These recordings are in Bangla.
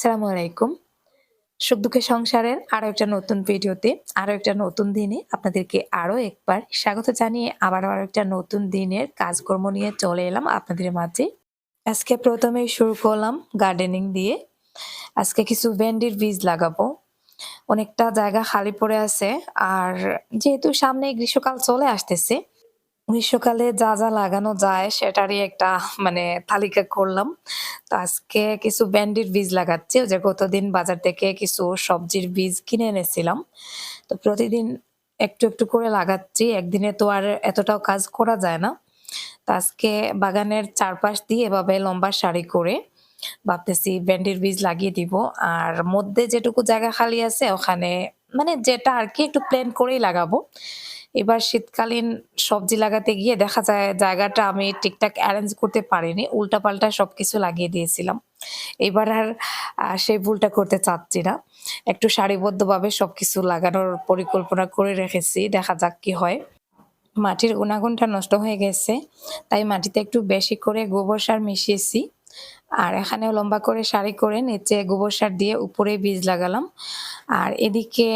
আসসালামু আলাইকুম। সুখ দুঃখের সংসারের আরও একটা নতুন ভিডিওতে, আরও একটা নতুন দিনে আপনাদেরকে আরও একবার স্বাগত জানিয়ে আবার আরও একটা নতুন দিনের কাজকর্ম নিয়ে চলে এলাম আপনাদের মাঝে। আজকে প্রথমেই শুরু করলাম গার্ডেনিং দিয়ে। আজকে কিছু ভেন্ডির বীজ লাগাবো। অনেকটা জায়গা খালি পড়ে আছে, আর যেহেতু সামনে গ্রীষ্মকাল চলে আসতেছে গ্রীষ্মকালে যা যা লাগানো যায় সেটারই একটা মানে তালিকা করলাম। তো আজকে কিছু ব্যান্ডির বীজ লাগাচ্ছি। যে গতদিন বাজার থেকে কিছু সবজির বীজ কিনে এনেছিলাম। তো প্রতিদিন একটু একটু করে লাগাচ্ছি। একদিনে তো আর এতটাও কাজ করা যায় না। তো আজকে বাগানের চারপাশ দিয়ে এভাবে লম্বা সারি করে ভাবতেছি ব্যান্ডির বীজ লাগিয়ে দিব। আর মধ্যে যেটুকু জায়গা খালি আছে, ওখানে মানে যেটা আর কি একটু প্ল্যান করেই লাগাবো। এবার শীতকালীন সবজি লাগাতে গিয়ে দেখা যায় জায়গাটা আমি ঠিকঠাক অ্যারেঞ্জ করতে পারিনি, উল্টাপাল্টা সবকিছু লাগিয়ে দিয়েছিলাম। এবার আর সেই ভুলটা করতে চাচ্ছি না। একটু সারিবদ্ধভাবে সবকিছু লাগানোর পরিকল্পনা করে রেখেছি, দেখা যাক কি হয়। মাটির গুণাগুণটা নষ্ট হয়ে গেছে, তাই মাটিতে একটু বেশি করে গোবর সার মিশিয়েছি। আর এখানেও লম্বা করে সারি করে নিচে গোবর সার দিয়ে উপরে বীজ লাগালাম। আর এদিকে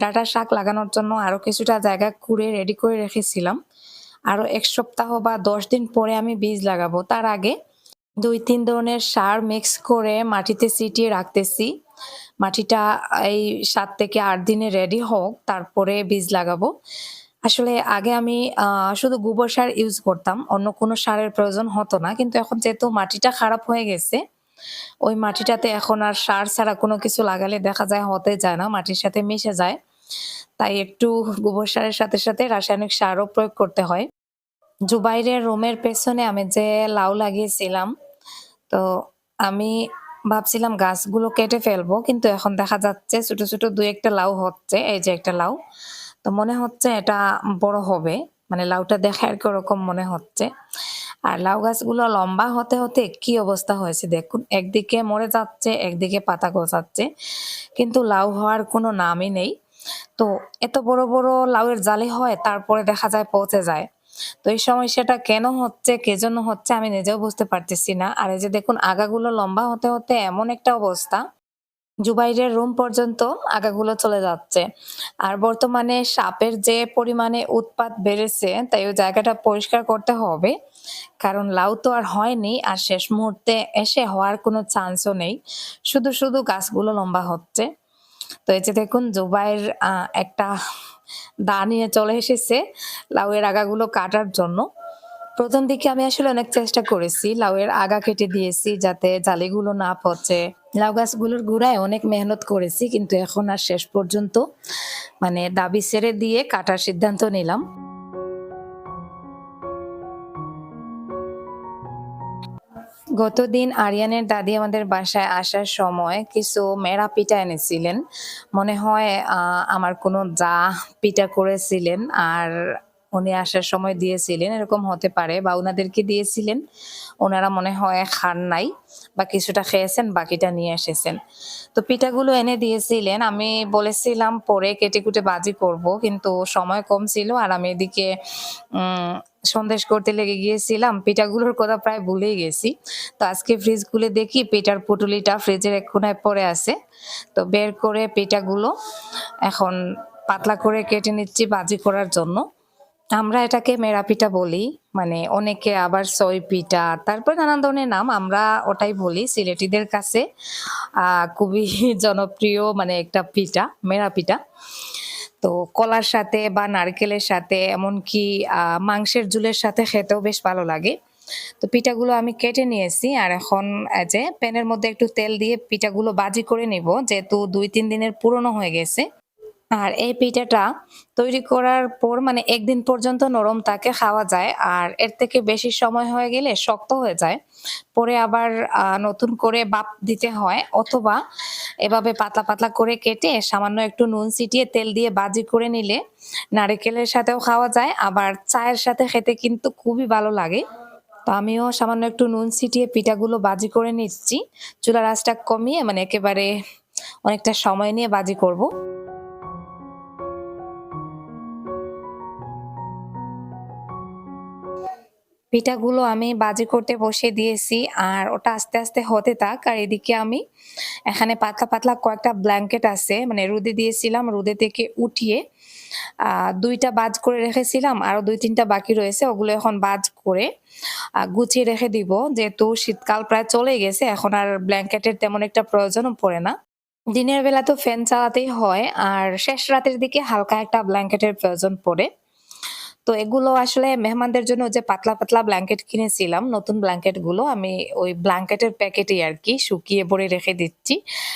ডাঁটা শাক লাগানোর জন্য আরও কিছুটা জায়গা কুড়ে রেডি করে রেখেছিলাম। আরও এক সপ্তাহ বা দশ দিন পরে আমি বীজ লাগাবো। তার আগে দুই তিন ধরনের সার মিক্স করে মাটিতে ছিটিয়ে রাখতেছি। মাটিটা এই সাত থেকে আট দিনে রেডি হোক, তারপরে বীজ লাগাবো। আসলে আগে আমি শুধু গোবর সার ইউজ করতাম। অন্য কোনো সারের প্রয়োজন হতো না। কিন্তু এখন যেহেতু মাটিটা খারাপ হয়ে গেছে, ওই মাটিটাতে এখন আর সার ছাড়া কোনো কিছু লাগালে দেখা যায় হতে যায় না, মাটির সাথে মিশে যায়। তাই একটু গোবর সারের সাথে সাথে রাসায়নিক সারও প্রয়োগ করতে হয়। জুবাইরের রুমের পেছনে আমি যে লাউ লাগিয়েছিলাম, তো আমি ভাবছিলাম গাছগুলো কেটে ফেলব, কিন্তু এখন দেখা যাচ্ছে ছোট ছোট দুই একটা লাউ হচ্ছে, এই যে একটা লাউ। তো মনে হচ্ছে এটা বড় হবে। মানে লাউটা দেখে আর কি ওরকম মনে হচ্ছে। আর লাউ গাছগুলো লম্বা হতে হতে কি অবস্থা হয়েছে দেখুন। একদিকে মরে যাচ্ছে, একদিকে পাতা গজাচ্ছে কিন্তু লাউ হওয়ার কোনো নামই নেই। তো এত বড় বড় লাউয়ের জালি হয়, তারপরে দেখা যায় পচে যায়। তো এই সমস্যাটা কেন হচ্ছে, কে জন্য হচ্ছে আমি নিজেও বুঝতে পারতেছি না। আর এই যে দেখুন, আগাগুলো লম্বা হতে হতে এমন একটা অবস্থা। জুবাইরের রুম পর্যন্ত আগাগুলো চলে যাচ্ছে। আর বর্তমানে সাপের যে পরিমাণে উৎপাত বেড়েছে, তাই ওই জায়গাটা পরিষ্কার করতে হবে। কারণ লাউ তো আর হয়নি, আর শেষ মুহূর্তে এসে হওয়ার কোনো চান্সও নেই। শুধু শুধু গাছগুলো লম্বা হচ্ছে। তো এই যে দেখুন, জুবাইর একটা দা নিয়ে চলে এসেছে লাউয়ের আগাগুলো কাটার জন্য। প্রথম দিকে আমি আসলে অনেক চেষ্টা করেছি লাউয়ের আগা কেটে দিয়েছি যাতে জালিগুলো না পচে। লাউ গাছগুলোর গুড়ায় অনেক মেহনত করেছি, কিন্তু এখন আর শেষ পর্যন্ত মানে দাবি ছেড়ে দিয়ে কাটার সিদ্ধান্ত নিলাম। গতদিন আরিয়ানের দাদি আমাদের বাসায় আসার সময় কিছু মেরা পিঠা এনেছিলেন। মনে হয় আমার কোনো যা পিঠা করেছিলেন, আর উনি আসার সময় দিয়েছিলেন, এরকম হতে পারে বা ওনাদেরকে দিয়েছিলেন। ওনারা মনে হয় খান নাই বা কিছুটা খেয়েছেন, বাকিটা নিয়ে এসেছেন। তো পিঠাগুলো এনে দিয়েছিলেন। আমি বলেছিলাম, পরে কেটে কুটে বাজি করব। কিন্তু সময় কম ছিল আর আমি এদিকে সন্দেশ করতে লেগে গিয়েছিলাম। পিঠাগুলোর কথা প্রায় ভুলেই গেছি। তো আজকে ফ্রিজ খুলে দেখি, পিঠার পুটুলিটা ফ্রিজের এক কোনায় পড়ে আছে। তো বের করে পিঠাগুলো এখন পাতলা করে কেটে নিচ্ছি বাজি করার জন্য। আমরা এটাকে মেরা পিঠা বলি মানে অনেকে আবার সই পিঠা, তারপর নানান ধরনের নাম আমরা ওটাই বলি সিলেটিদের কাছে খুবই জনপ্রিয় মানে একটা পিঠা, মেরা পিঠা। তো কলার সাথে বা নারকেলের সাথে, এমনকি মাংসের ঝুলের সাথে খেতেও বেশ ভালো লাগে। তো পিঠাগুলো আমি কেটে নিয়েছি আর এখন যে প্যানের মধ্যে একটু তেল দিয়ে পিঠাগুলো বাজি করে নিব, যেহেতু দুই তিন দিনের পুরনো হয়ে গেছে। আর এই পিঠাটা তৈরি করার পর মানে একদিন পর্যন্ত নরম তাকে খাওয়া যায় আর এর থেকে বেশি সময় হয়ে গেলে শক্ত হয়ে যায়। পরে আবার নতুন করে বাপ দিতে হয় অথবা এভাবে পাতলা পাতলা করে কেটে সামান্য একটু নুন ছিটিয়ে তেল দিয়ে বাজি করে নিলে নারকেলের সাথেও খাওয়া যায়। আবার চায়ের সাথে খেতে কিন্তু খুবই ভালো লাগে। তো আমিও সামান্য একটু নুন ছিটিয়ে পিঠাগুলো বাজি করে নিচ্ছি। চুলার আঁচটা কমিয়ে মানে একেবারে অনেকটা সময় নিয়ে বাজি করব। পিঠাগুলো আমি বাজি করতে বসিয়ে দিয়েছি আর ওটা আস্তে আস্তে হতে থাক। আর এদিকে আমি এখানে পাতলা পাতলা কয়েকটা ব্ল্যাঙ্কেট আছে মানে রোদে দিয়েছিলাম রোদে থেকে উঠিয়ে দুইটা বাজ করে রেখেছিলাম, আরও দুই তিনটা বাকি রয়েছে, ওগুলো এখন বাজ করে গুছিয়ে রেখে দিব। যেহেতু শীতকাল প্রায় চলে গেছে, এখন আর ব্ল্যাঙ্কেটের তেমন একটা প্রয়োজনও পড়ে না। দিনের বেলা তো ফ্যান চালাতেই হয়, আর শেষ রাতের দিকে হালকা একটা ব্ল্যাঙ্কেটের প্রয়োজন পড়ে। তো এগুলো আসলে মেহমানদের জন্য যে পাতলা পাতলা ব্ল্যাঙ্কেট কিনেছিলাম, নতুন ব্ল্যাঙ্কেটগুলো, আমি ওই ব্ল্যাঙ্কেটের প্যাকেটে আর কি শুকিয়ে ভরে রেখে দিচ্ছি।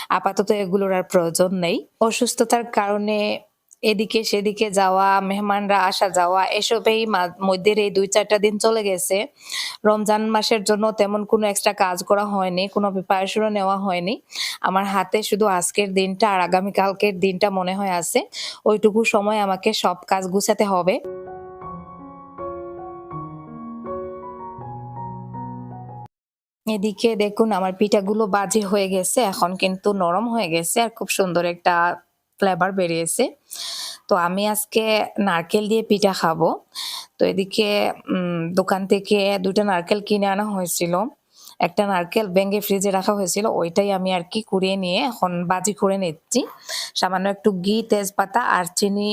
আপাতত এগুলোর আর প্রয়োজন নেই। অসুস্থতার কারণে এদিকে সেদিকে যাওয়া, মেহমানরা আসা যাওয়া, এসবেই মধ্যের এই দুই চারটা দিন চলে গেছে। রমজান মাসের জন্য তেমন কোনো এক্সট্রা কাজ করা হয়নি, কোনো প্রিপারেশনও নেওয়া হয়নি। আমার হাতে শুধু আজকের দিনটা আর আগামীকালকের দিনটা মনে হয় আছে। ওইটুকু সময় আমাকে সব কাজ গুছাতে হবে। এদিকে দেখুন, আমার পিঠাগুলো বাজি হয়ে গেছে, এখন কিন্তু নরম হয়ে গেছে আর খুব সুন্দর একটা ফ্লেভার বেরিয়েছে। তো আমি আজকে নারকেল দিয়ে পিঠা খাব। তো এদিকে দোকান থেকে দুটো নারকেল কিনে আনা হয়েছিল। একটা নারকেল ভেঙে ফ্রিজে রাখা হয়েছিল, ওইটাই আমি আর কি কুড়িয়ে নিয়ে এখন বাজি করে নিচ্ছি। সামান্য একটু ঘি, তেজপাতা আর চিনি,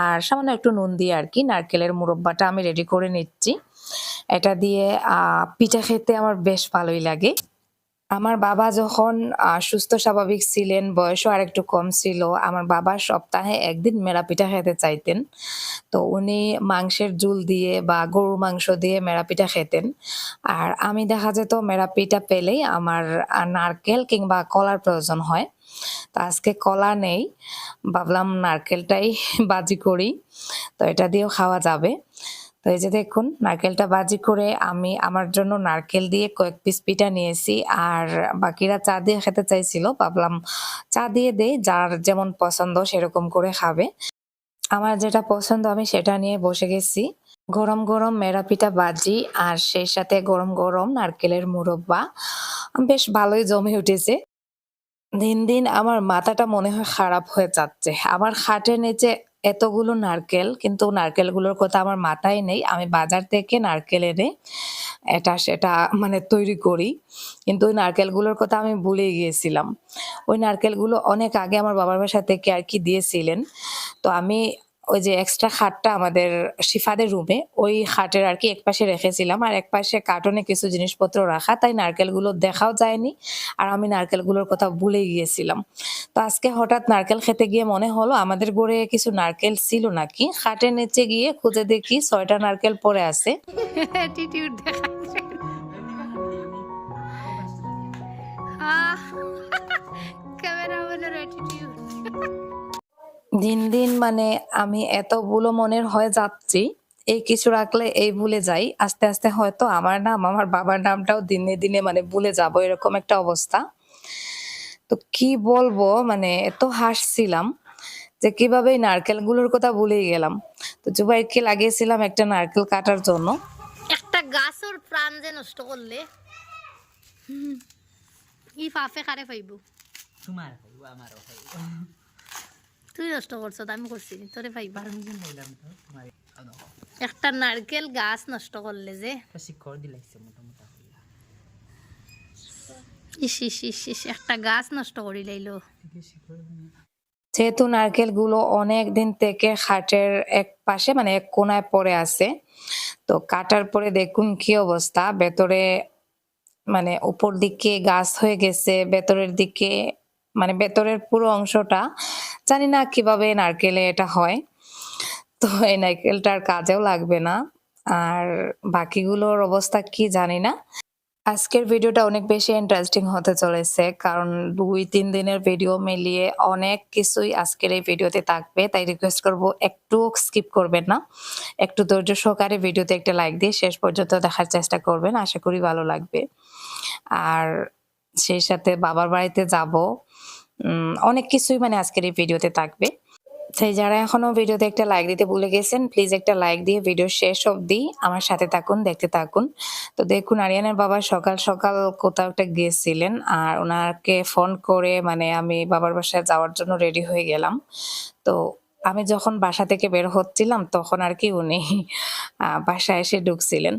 আর সামান্য একটু নুন দিয়ে আর কি নারকেলের মুরব্বাটা আমি রেডি করে নিচ্ছি। এটা দিয়ে পিঠা খেতে আমার বেশ ভালোই লাগে। আমার বাবা যখন সুস্থ, স্বাভাবিক ছিলেন, বয়সও আর একটু কম ছিল, আমার বাবা সপ্তাহে একদিন মেরা পিঠা খেতে চাইতেন। তো উনি মাংসের ঝুল দিয়ে বা গরুর মাংস দিয়ে মেরা পিঠা খেতেন। আর আমি দেখা যেত মেরা পিঠা পেলেই আমার নারকেল কিংবা কলার প্রয়োজন হয়। তো আজকে কলা নেই, ভাবলাম নারকেলটাই বাজি করি, তো এটা দিয়েও খাওয়া যাবে। তো এই যে দেখুন, নারকেলটা বাজি করে আমি আমার জন্য নারকেল দিয়ে কয়েক পিস পিঠা নিয়েছি। আর বাকিরা চা দিয়ে খেতে চাইছিল, ভাবলাম চা দিয়ে দেই, যার যেমন পছন্দ সেরকম করে খাবে। আমার যেটা পছন্দ, আমি সেটা নিয়ে বসে গেছি। গরম গরম মেরা পিঠা বাজি আর সেই সাথে গরম গরম নারকেলের মুরব্বা। বেশ ভালোই জমে উঠেছে। দিন দিন আমার মাথাটা মনে হয় খারাপ হয়ে যাচ্ছে। আমার খাটের নিচে এতগুলো নারকেল, কিন্তু নারকেলগুলোর কথা আমার মাথায় নেই। আমি বাজার থেকে নারকেল এনে এটা, সেটা মানে তৈরি করি। কিন্তু ওই নারকেলগুলোর কথা আমি ভুলে গিয়েছিলাম। ওই নারকেলগুলো অনেক আগে আমার বাবার বাসা থেকে আর কি দিয়েছিলেন। তো আমি ওই যে এক্সট্রা খাটটা আমাদের শিফাদের রুমে ওই খাটের আর কি এক পাশে রেখেছিলাম। আর এক পাশে কার্টনে কিছু জিনিসপত্র রাখা, তাই নারকেলগুলো দেখাও যায়নি। আর আমি নারকেলগুলোর কথা ভুলে গিয়েছিলাম। তো আজকে হঠাৎ নারকেল খেতে গিয়ে মনে হলো, আমাদের গড়ে কিছু নারকেল ছিল নাকি? খাটের নিচে গিয়ে খুঁজে দেখি ছয়টা নারকেল পড়ে আছে। ক্যামেরাম্যানের অ্যাটিটিউড দিন দিন মানে আমি এত বুলো মনের হয়ে যাচ্ছি এই কিছু রাখলে এই ভুলে যাই। আস্তে আস্তে হয়তো আমার নাম আমার বাবার নামটাও দিনে দিনে মানে ভুলে যাব এরকম একটা অবস্থা। তো কি বলব মানে এত হাসছিলাম যে কীভাবে এই নারকেলগুলোর কথা ভুলেই গেলাম। তো জুবাইরকে লাগিয়েছিলাম একটা নারকেল কাটার জন্য। একটা গাছের প্রাণ যে নষ্ট করলে। ই ফাফে কারে পাইব। তোমার খাইব আমারও খাইব তুই নষ্ট করছ আমি করছি তোরে তোমার একটা নারকেল গাছ নষ্ট করলে যে। একটা গাছ নষ্ট করি লাইলো। যেহেতু নারকেলগুলো অনেক দিন থেকে খাটের এক পাশে মানে এক কোনায় পড়ে আছে তো কাটার পরে দেখুন কি অবস্থা। ভেতরে মানে উপর দিকে গাছ হয়ে গেছে ভেতরের দিকে মানে ভেতরের পুরো অংশটা, জানি না কীভাবে নারকেলে এটা হয়, তো এই নারকেলটার কাজেও লাগবে না। আর বাকিগুলোর অবস্থা কি জানি না। আজকের ভিডিওটা অনেক বেশি ইন্টারেস্টিং হতে চলেছে, কারণ দুই তিন দিনের ভিডিও মিলিয়ে অনেক কিছুই আজকের এই ভিডিওতে থাকবে, তাই রিকোয়েস্ট করব একটু স্কিপ করবেন না। একটু ধৈর্য সহকারে ভিডিওতে একটা লাইক দিয়ে শেষ পর্যন্ত দেখার চেষ্টা করবেন, আশা করি ভালো লাগবে। আর সেই সাথে বাবার বাড়িতে যাব অনেক কিছুই মানে আজকের এই ভিডিওতে থাকবে। তাই যারা এখনও ভিডিওতে একটা লাইক দিতে ভুলে গেছেন প্লিজ একটা লাইক দিয়ে ভিডিও শেষ অবধি আমার সাথে থাকুন, দেখতে থাকুন। তো দেখুন, আরিয়ানের বাবা সকাল সকাল কোথাও একটা গিয়েছিলেন আর ওনাকে ফোন করে মানে আমি বাবার বাসায় যাওয়ার জন্য রেডি হয়ে গেলাম। তো আমি যখন বাসা থেকে বের হচ্ছিলাম, তখন আর কি উনি বাসায় এসে ঢুকছিলেন।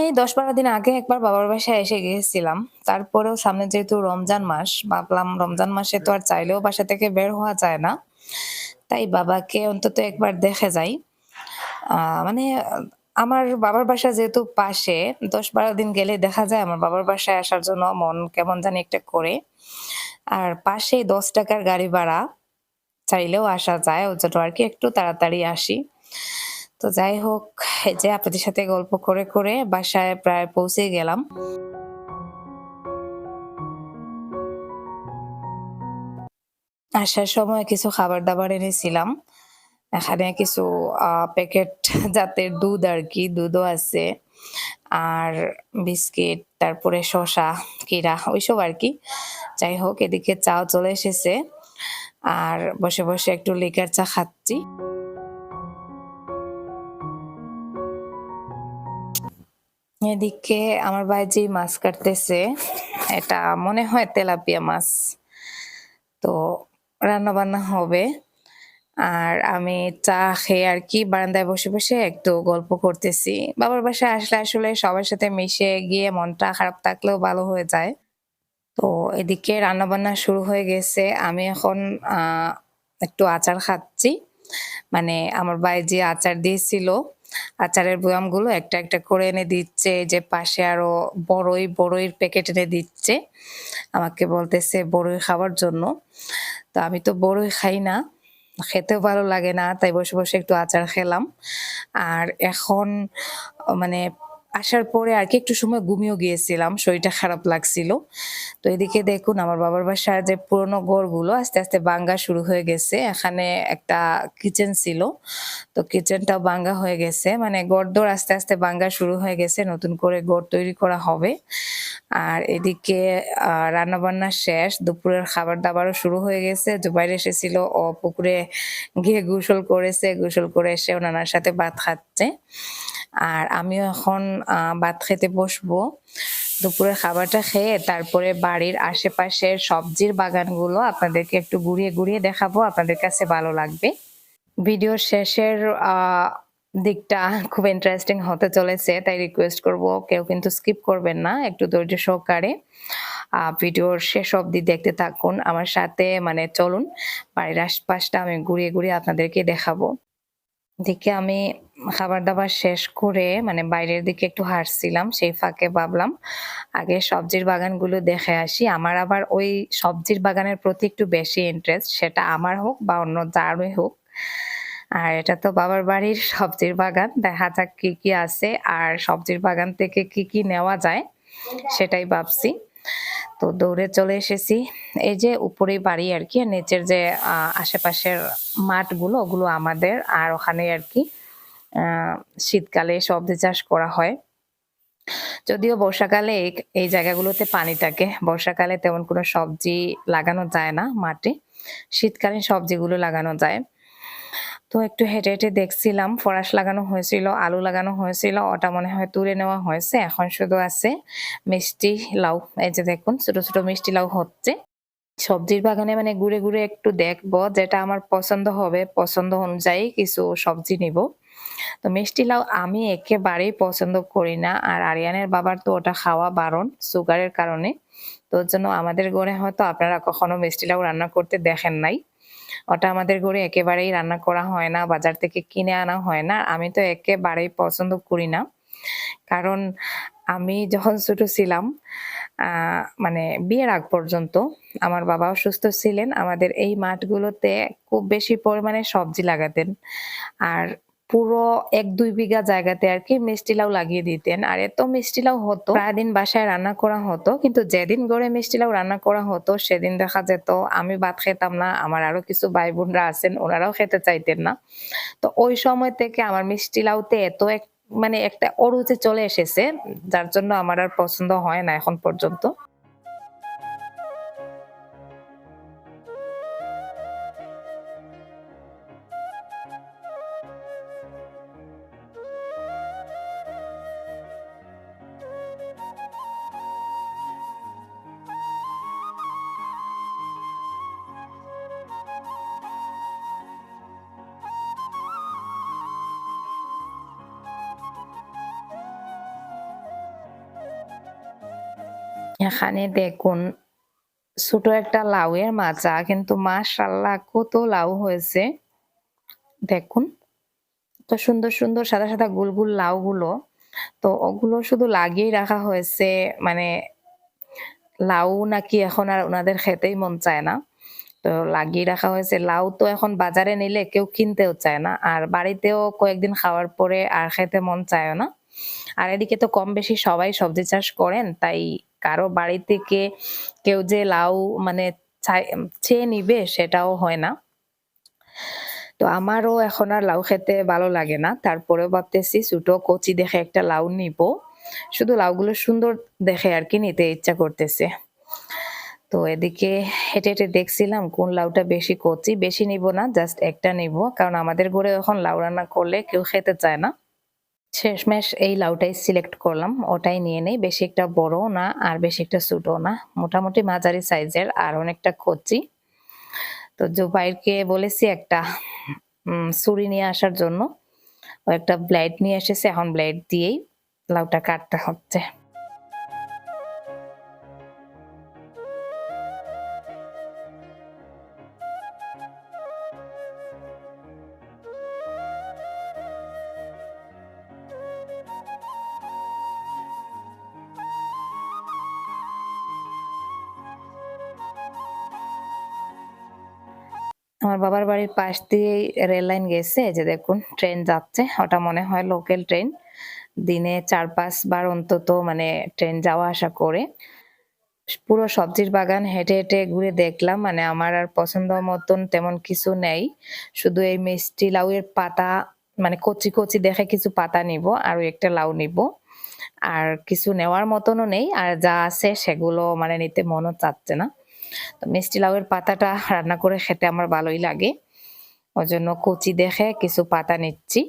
এই দশ বারো দিন আগে একবার বাবার বাসায় এসে গিয়েছিলাম। তারপরেও সামনে যেহেতু রমজান মাস, ভাবলাম রমজান মাসে তো আর চাইলেও বাসা থেকে বের হওয়া যায় না। তাই বাবাকে অন্তত একবার দেখে যাই। মানে আমার বাবার বাসা যেহেতু পাশে, দশ বারো দিন গেলে দেখা যায় আমার বাবার বাসায় আসার জন্য মন কেমন জানি একটা করে। আর পাশেই দশ টাকার গাড়ি ভাড়া। চাইলেও আসা যায় ওর জন্য আর কি একটু তাড়াতাড়ি আসি। তো যাই হোক যে আপনাদের সাথে গল্প করে করে বাসায় প্রায় পৌঁছে গেলাম। আসার সময় কিছু খাবার দাবার এনেছিলাম। এখানে কিছু প্যাকেট জাতের দুধ আর কি, দুধও আছে। আর বিস্কিট, তারপরে শসা, কিরা, ওইসব আর কি। যাই হোক, এদিকে চাও চলে এসেছে। আর বসে বসে একটু লিকার চা খাচ্ছি। এদিকে আমার ভাই যে মাছ কাটতেছে, এটা মনে হয় তেলাপিয়া মাছ। তো রান্না বান্না হবে। আর আমি চা খেয়ে আর কি বারান্দায় বসে বসে একটু গল্প করতেছি। বাবার বাসায় আসলে আসলে সবার সাথে মিশে গিয়ে মনটা খারাপ থাকলেও ভালো হয়ে যায়। তো এদিকে রান্না বান্না শুরু হয়ে গেছে। আমি এখন একটু আচার খাচ্ছি। মানে আমার ভাই যে আচার দিয়েছিল, আচারের বয়ামগুলো একটা একটা করে এনে দিচ্ছে। যে পাশে আরও বড়ই বড়ইর প্যাকেট এনে দিচ্ছে। আমাকে বলতেছে, বড়ই খাওয়ার জন্য। তো আমি তো বড়ই খাই না, খেতেও ভালো লাগে না, তাই বসে বসে একটু আচার খেলাম। আর এখন মানে আসার পরে আর কি একটু সময় ঘুমিয়েও গিয়েছিলাম, শরীরটা খারাপ লাগছিল। তো এদিকে দেখুন আমার বাবার বাসার যে পুরোনো ঘরগুলো আস্তে আস্তে বাঙ্গা শুরু হয়ে গেছে। এখানে একটা কিচেন ছিল, তো কিচেনটাও বাঙ্গা হয়ে গেছে। মানে গড়দর আস্তে আস্তে বাঙ্গা শুরু হয়ে গেছে, নতুন করে গড় তৈরি করা হবে। আর এদিকে রান্না বান্না শেষ, দুপুরের খাবার দাবারও শুরু হয়ে গেছে। জুবাইর এসেছিল, ও পুকুরে গিয়ে গোসল করেছে, গোসল করে এসে ওনার সাথে ভাত খাচ্ছে। আর আমিও এখন ভাত খেতে বসবো। দুপুরের খাবারটা খেয়ে তারপরে বাড়ির আশেপাশের সবজির বাগানগুলো আপনাদেরকে একটু ঘুরিয়ে ঘুরিয়ে দেখাবো, আপনাদের কাছে ভালো লাগবে। ভিডিওর শেষের দিকটা খুব ইন্টারেস্টিং হতে চলেছে, তাই রিকোয়েস্ট করব, কেউ কিন্তু স্কিপ করবেন না, একটু ধৈর্য সহকারে। ভিডিওর শেষ অবধি দেখতে থাকুন। আমার সাথে মানে চলুন, বাড়ির আশপাশটা আমি ঘুরিয়ে ঘুরিয়ে আপনাদেরকে দেখাবো। দিকে আমি খাবার দাবার শেষ করে মানে বাইরের দিকে একটু হাঁটছিলাম, সেই ফাঁকে ভাবলাম, আগে সবজির বাগানগুলো দেখে আসি। আমার আবার ওই সবজির বাগানের প্রতি একটু বেশি ইন্টারেস্ট সেটা আমার হোক বা অন্য যারই হোক। আর এটা তো বাবার বাড়ির সবজির বাগান দেখা যাক কি কি আছে আর সবজির বাগান থেকে কি কি নেওয়া যায়, সেটাই ভাবছি। তো দৌড়ে চলে এসেছি। এই যে উপরে বাড়ি আর কি নিচের যে আশেপাশের মাঠগুলো, ওগুলো আমাদের। আর ওখানে আর কি শীতকালে সবজি চাষ করা হয়। যদিও বর্ষাকালে এই- এই জায়গাগুলোতে পানি থাকে। বর্ষাকালে তেমন কোনো সবজি লাগানো যায় না মাঠে। শীতকালীন সবজিগুলো লাগানো যায়। তো একটু হেঁটে হেঁটে দেখছিলাম, ফরাস লাগানো হয়েছিল, আলু লাগানো হয়েছিল, ওটা মনে হয় তুলে নেওয়া হয়েছে, এখন শুধু আছে মিষ্টি লাউ, এই যে দেখুন ছোট ছোট মিষ্টি লাউ হচ্ছে। সবজির বাগানে মানে ঘুরে ঘুরে একটু দেখব যেটা আমার পছন্দ হবে, পছন্দ অনুযায়ী কিছু সবজি নিব। তো মিষ্টি লাউ আমি একেবারেই পছন্দ করি না, আর আরিয়ানের বাবার তো ওটা খাওয়া বারণ সুগারের কারণে। তো জন্য আমাদের ঘরে হয়তো আপনারা কখনো মিষ্টি লাউ রান্না করতে দেখেন নাই। ওটা আমাদের ঘরে একেবারেই রান্না করা হয় না, বাজার থেকে কিনে আনা হয় না। আমি তো একেবারেই পছন্দ করি না। কারণ আমি যখন ছোট ছিলাম মানে বিয়ের আগ পর্যন্ত আমার বাবা অসুস্থ ছিলেন। আমাদের এই মাঠগুলোতে খুব বেশি পরিমাণে সবজি লাগাতেন। আর পুরো এক, দুই বিঘা জায়গাতে আর কি মিষ্টি লাউ লাগিয়ে দিতেন। আর এত মিষ্টি লাউ হতো, প্রায় দিন বাসায় রান্না করা হতো, কিন্তু যেদিন গড়ে মিষ্টি লাউ রান্না করা হতো, সেদিন দেখা যেত আমি ভাত খেতাম না, আমার আরও কিছু ভাই বোনরা আছেন, ওনারাও খেতে চাইতেন না। তো ওই সময় থেকে আমার মিষ্টি লাউতে এত এক মানে একটা অরুচি চলে এসেছে, যার জন্য আমার আর পছন্দ হয় না এখন পর্যন্ত। এখানে দেখুন, ছোট একটা লাউয়ের মাচা কিন্তু মাশাল্লাহ কত লাউ হয়েছে। দেখুন তো সুন্দর সুন্দর সাদা সাদা গোল গোল লাউ গুলো তো ওগুলো শুধু লাগিয়েই রাখা হয়েছে মানে লাউ নাকি এখন আর ওনাদের খেতেই মন চায় না। তো লাগিয়ে রাখা হয়েছে। লাউ তো এখন বাজারে নিলে কেউ কিনতেও চায় না, আর বাড়িতেও কয়েকদিন খাওয়ার পরে আর খেতে মন চায় না। আর এদিকে তো কম বেশি সবাই সবজি চাষ করেন, তাই কারও বাড়ি থেকে কেউ যে লাউ মানে চেয়ে নিবে সেটাও হয় না। তো আমারও এখন আর লাউ খেতে ভালো লাগে না। তারপরেও ভাবতেছি ছোট কচি দেখে একটা লাউ নিব। শুধু লাউগুলো সুন্দর দেখে আর কি নিতে ইচ্ছা করতেছে। তো এদিকে হেঁটে হেঁটে দেখছিলাম কোন লাউটা বেশি কচি। বেশি নিব না, জাস্ট একটা নিব। কারণ আমাদের ঘরে এখন লাউ রান্না করলে কেউ খেতে চায় না। শেষমেশ এই লাউটাই সিলেক্ট করলাম। ওটাই নিয়ে নেই। বেশি একটা বড়ও না, আর বেশি একটা ছোটও না। মোটামুটি মাঝারি সাইজের, আর অনেকটা কচি। তো জুবাইরকে বলেছি একটা ছুরি নিয়ে আসার জন্য। ও একটা ব্লেড নিয়ে এসেছে। এখন ব্লেড দিয়েই লাউটা কাটতে হচ্ছে। আমার বাবার বাড়ির পাশ দিয়েই রেল লাইন গেছে যে দেখুন, ট্রেন যাচ্ছে, ওটা মনে হয় লোকাল ট্রেন দিনে চার পাঁচ বার অন্তত মানে ট্রেন যাওয়া আসা করে। পুরো সবজির বাগান হেঁটে হেঁটে ঘুরে দেখলাম মানে আমার আর পছন্দ মতন তেমন কিছু নেই। শুধু এই মিষ্টি লাউয়ের পাতা মানে কচি কচি দেখে কিছু পাতা নিব আর একটা লাউ নিব। আর কিছু নেওয়ার মতনও নেই, আর যা আছে সেগুলো মানে নিতে মনও চাচ্ছে না। তো মিষ্টি লাউয়ের পাতাটা রান্না করে খেতে আমার ভালোই লাগে। ওই জন্য কচি দেখে কিছু পাতা নিচ্ছি।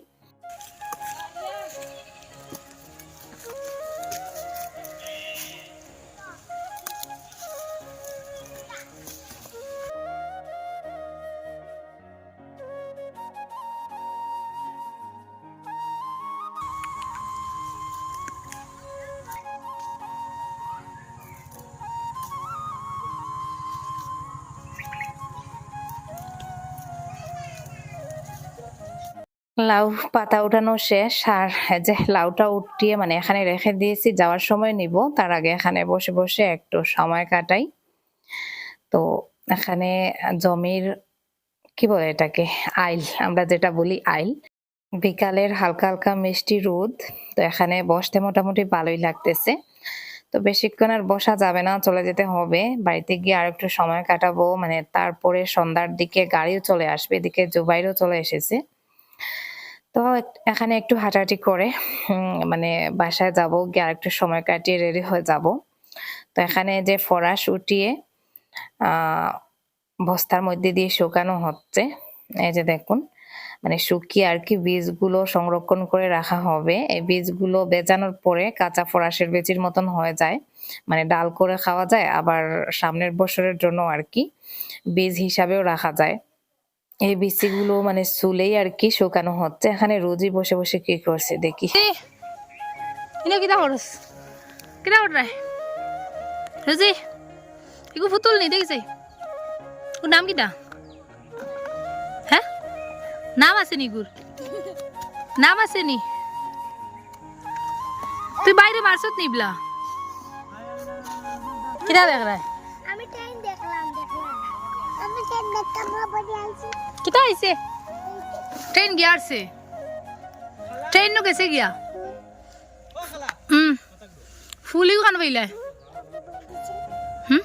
লাউ পাতা উঠানো শেষ। আর যে লাউটা উঠিয়ে মানে এখানে রেখে দিয়েছি, যাওয়ার সময় নিব। তার আগে এখানে বসে বসে একটু সময় কাটাই। তো এখানে জমির, কি বলে এটাকে? আইল, আমরা যেটা বলি আইল। বিকালের হালকা হালকা মিষ্টি রোদ। তো এখানে বসতে মোটামুটি ভালোই লাগতেছে। তো বেশিক্ষণ আর বসা যাবে না, চলে যেতে হবে। বাড়িতে গিয়ে আর একটু সময় কাটাবো। মানে তারপরে সন্ধ্যার দিকে গাড়িও চলে আসবে, এদিকে জুবাইরও চলে এসেছে। তো এখানে একটু হাঁটাহাঁটি করে মানে বাসায় যাব, গিয়ে আর একটু সময় কাটিয়ে রেডি হয়ে যাব। তো এখানে যে ফরাস উঠিয়ে বস্তার মধ্যে দিয়ে শুকানো হচ্ছে, এই যে দেখুন মানে শুকিয়ে আর কি বীজগুলো সংরক্ষণ করে রাখা হবে। এই বীজগুলো বেজানোর পরে কাঁচা ফরাসের বেচির মতন হয়ে যায় মানে ডাল করে খাওয়া যায়, আবার সামনের বছরের জন্য আর কি বীজ হিসাবেও রাখা যায়। এই বিচিগুলো মানে চুলেই আর কি শুকানো হচ্ছে। এখানে রোজই বসে বসে কি করছে দেখি। কিতা করস? কিতা কর রোজি এগু ফুতুল নি দেখিছে? ওর নাম কিটা হ্যাঁ নাম আছে নি গুর নাম আছে নি? তুই বাইরে মারছত নিবলা কিটা দেখ রায় আমি ট্রেন দেখতাম বাড়ি আইছি কিতা আইছে ট্রেন গিয়ারছে ট্রেন নো গেছে গিয়া হুম ফুলিও খান পাইলে হুম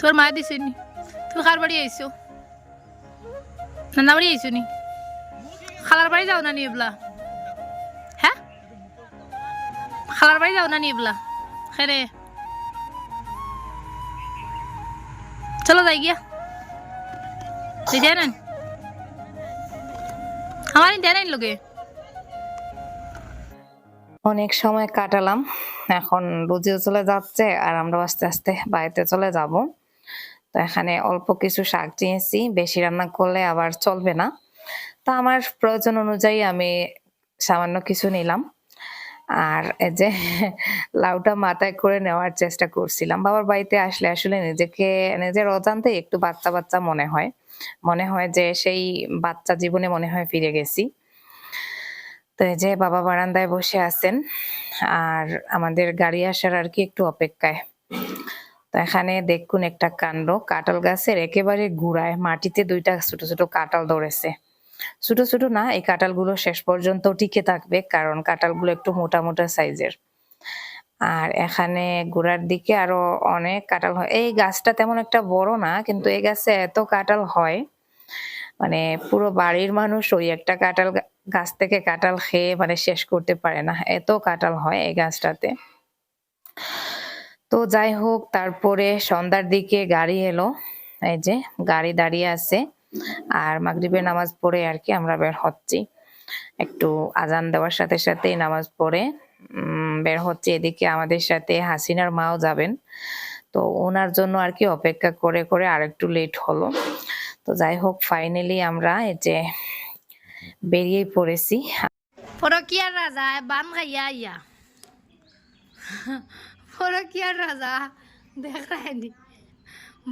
তোর মা দিছে নি তুই কার বাড়ি আইছো নানা বাড়ি আইছো নি খালার বাড়ি যাও না নি এবলা হ্যাঁ খালার বাড়ি যাও না নি এবলা খেরে চলো যাই গিয়া তুই দেয় আমার দেয় লোকে অনেক সময় কাটালাম। এখন রোজিও চলে যাচ্ছে আর আমরা আস্তে আস্তে বাড়িতে চলে যাব। তো এখানে অল্প কিছু শাক নিয়েছি, বেশি রান্না করলে আবার চলবে না। তো আমার প্রয়োজন অনুযায়ী আমি সামান্য কিছু নিলাম। আর এই যে লাউটা মাথায় করে নেওয়ার চেষ্টা করছিলাম। বাবার বাড়িতে আসলে আসলে নিজেকে, নিজের অজান্তে একটু বাচ্চা বাচ্চা মনে হয়। মনে হয় যে সেই বাচ্চা জীবনে মনে হয় ফিরে গেছি। তো এই যে বাবা বারান্দায় বসে আছেন আর আমাদের গাড়ি আসার আর কি একটু অপেক্ষায়। তো এখানে দেখুন একটা কাণ্ড, কাঁঠাল গাছের একেবারে গুড়ায় মাটিতে দুইটা ছোট ছোট কাঁঠাল ধরেছে। ছোট ছোট না, এই কাঁঠালগুলো শেষ পর্যন্ত টিকে থাকবে কারণ কাঁঠালগুলো একটু মোটা মোটা সাইজের। আর এখানে গোড়ার দিকে আরও অনেক কাঁঠাল হয়। এই গাছটা তেমন একটা বড় না, কিন্তু এই গাছে এত কাঁঠাল হয় মানে পুরো বাড়ির মানুষ ওই একটা কাঁঠাল গাছ থেকে কাঁঠাল খেয়ে মানে শেষ করতে পারে না, এত কাঁঠাল হয় এই গাছটাতে। তো যাই হোক, তারপরে সন্ধ্যার দিকে গাড়ি এলো, এই যে গাড়ি দাঁড়িয়ে আছে, আর মাগরিবের নামাজ পড়ে আর কি আমরা বের হচ্ছি। একটু আজান দেওয়ার সাথে সাথেই নামাজ পড়ে বের হচ্ছে এদিকে আমাদের সাথে হাসিনার মাও যাবেন। তো ওনার জন্য আর কি অপেক্ষা করে করে আর একটু লেট হলো। তো যাই হোক ফাইনালি আমরা এই যে বেরিয়ে পড়েছি। পরকিয়ার রাজা বান খাইয়া ইয়া পরকিয়ার রাজা, দেখ রায়নি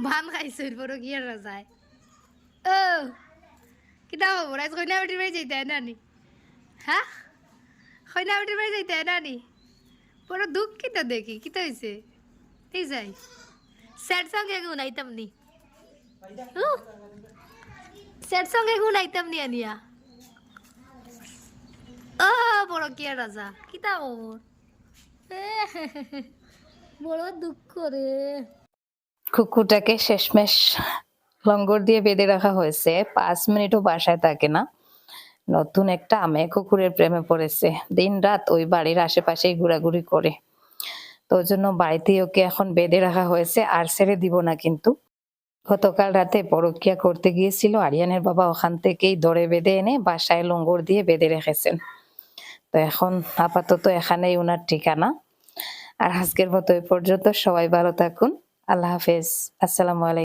বান খাইছে পরকিয়ার রাজায় ও, কিতা হব রাজ কইনা বেটির বাড়ি যাইতে নানি হ্যাঁ কইনা বেটির বাড়ি যাইতে নানি? বড় দুঃখ কিতা দেখি কিতা হয়েছে এই যাই। স্যাড সঙ্গ এগু নাইতাম নি। স্যাড সঙ্গ এগু নাইতাম নি আনিয়া। ও, বড় কিয়া রাজা কিতা খবর বড় দুঃখ রে। কুকুরটাকে শেষমেশ লঙ্গর দিয়ে বেঁধে রাখা হয়েছে, পাঁচ মিনিটও বাসায় থাকে না। নতুন একটা আমে কুকুরের প্রেমে পড়েছে। দিন রাত ওই বাড়ির আশেপাশেই ঘোরাঘুরি করে। তো জন্য বাড়িতেই ওকে এখন বেঁধে রাখা হয়েছে আর ছেড়ে দিব না কিন্তু। গতকাল রাতে পরকিয়া করতে গিয়েছিল। আরিয়ানের বাবা ওখান থেকেই ধরে বেঁধে এনে বাসায় লঙ্গর দিয়ে বেঁধে রেখেছেন। তো এখন আপাতত এখানেই ওনার ঠিকানা। আর আজকের মতো এই পর্যন্ত সবাই ভালো থাকুন। আল্লাহ হাফেজ। আসসালামু আলাইকুম।